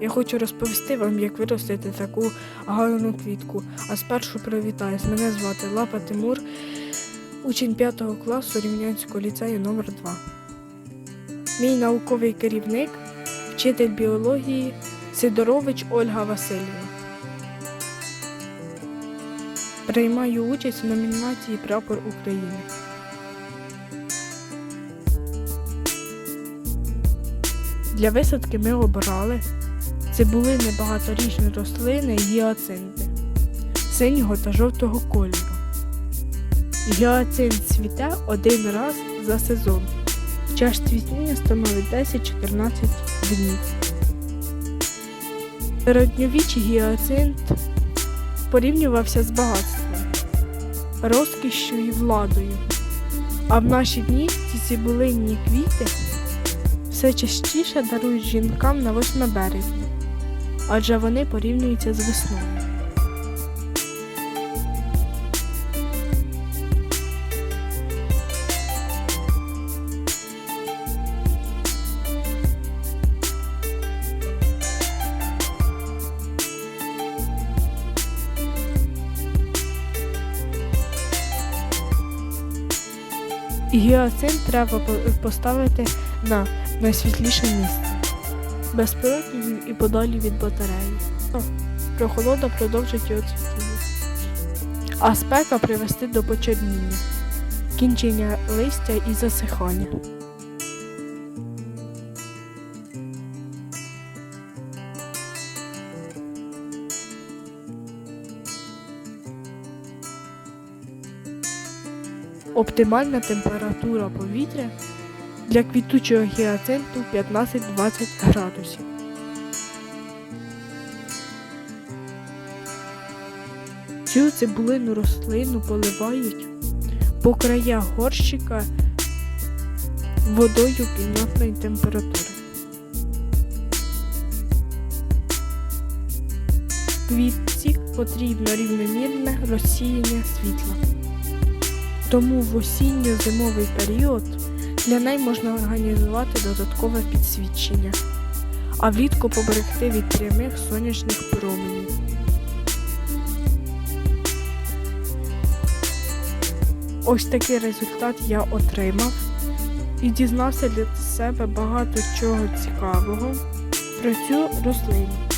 Я хочу розповісти вам, як виростити таку гарну квітку. А спершу привітаюсь. Мене звати Лапа Тимур, учень 5 класу Рівнянського ліцею номер 2 Мій науковий керівник, вчитель біології Сидорович Ольга Васильівна. Приймаю участь в номінації Прапор України. Для висадки ми обирали цибулини багаторічні рослини гіацинти синього та жовтого кольору. Гіацинт цвіте один раз за сезон. Час цвітіння становить 10-14 днів. Середньовічий гіацинт порівнювався з багатством, розкішшю і владою. А в наші дні ці цибулинні квіти все частіше дарують жінкам на 8 березня, адже вони порівнюються з весною. Гіацинт треба поставити на найсвітліше місце, без променів і подалі від батареї. О, Прохолода продовжить його цвітіння. А спека привести до почерніння, кінчення листя і засихання. Оптимальна температура повітря для квітучого гіацинту 15-20 градусів. Цю цибулину рослину поливають по краях горщика водою кімнатної температури. Квітці потрібно рівномірне розсіяння світла. Тому в осінньо-зимовий період для неї можна організувати додаткове підсвічення, а влітку поберегти від прямих сонячних променів. Ось такий результат я отримав і дізнався для себе багато чого цікавого про цю рослину.